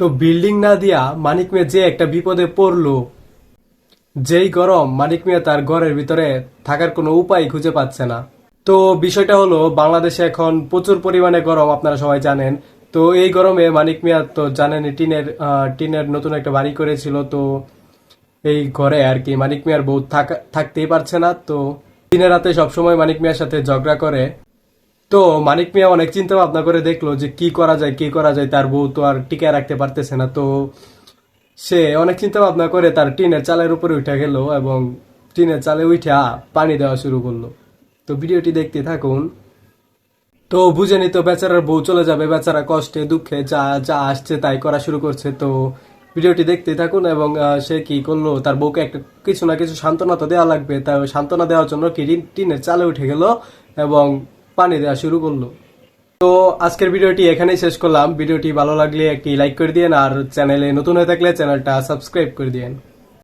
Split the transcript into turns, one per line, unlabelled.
তো বিল্ডিং না দিয়া মানিক মিয়া যে একটা বিপদে পড়ল, যেই গরম মানিক মিয়া তার ঘরের ভিতরে থাকার কোনো উপায় খুঁজে পাচ্ছে না। তো বিষয়টা হলো, বাংলাদেশে এখন প্রচুর পরিমাণে গরম, আপনারা সবাই জানেন। তো এই গরমে মানিক মিয়া তো জানেন টিনের টিনের নতুন একটা বাড়ি করেছিল। তো এই ঘরে আর কি মানিক মিয়ার বউ থাকা- থাকতেই পারছে না। তো দিনের রাতে সবসময় মানিক মিয়ার সাথে ঝগড়া করে। তো মানিক মিয়া অনেক চিন্তা ভাবনা করে দেখল যে কি করা যায়, কি করা যায়, তার বউ তো আর টিকে রাখতে পারতেছে না। তো সে অনেক চিন্তা ভাবনা করে তার টিনের চালের উপরে উঠে গেল এবং টিনের চালে উঠে পানি দেওয়া শুরু করল। তো ভিডিওটি দেখতে থাকুন। তো বুঝেনি তো বেচারার বউ চলে যাবে, বেচারা কষ্টে, দুঃখে, যা যা আসছে তাই করা শুরু করছে। তো ভিডিওটি দেখতে থাকুন এবং সে কি করল, তার বউকে একটা কিছু না কিছু সান্ত্বনা তো দেওয়া লাগবে। তাই সান্ত্বনা দেওয়ার জন্য কি টিনের চালে উঠে গেল এবং পানি দেওয়া শুরু করল। তো আজকের ভিডিওটি এখানেই শেষ করলাম। ভিডিওটি ভালো লাগলে একটি লাইক করে দিয়েন আর চ্যানেলে নতুন হয়ে থাকলে চ্যানেলটা সাবস্ক্রাইব করে দিয়েন।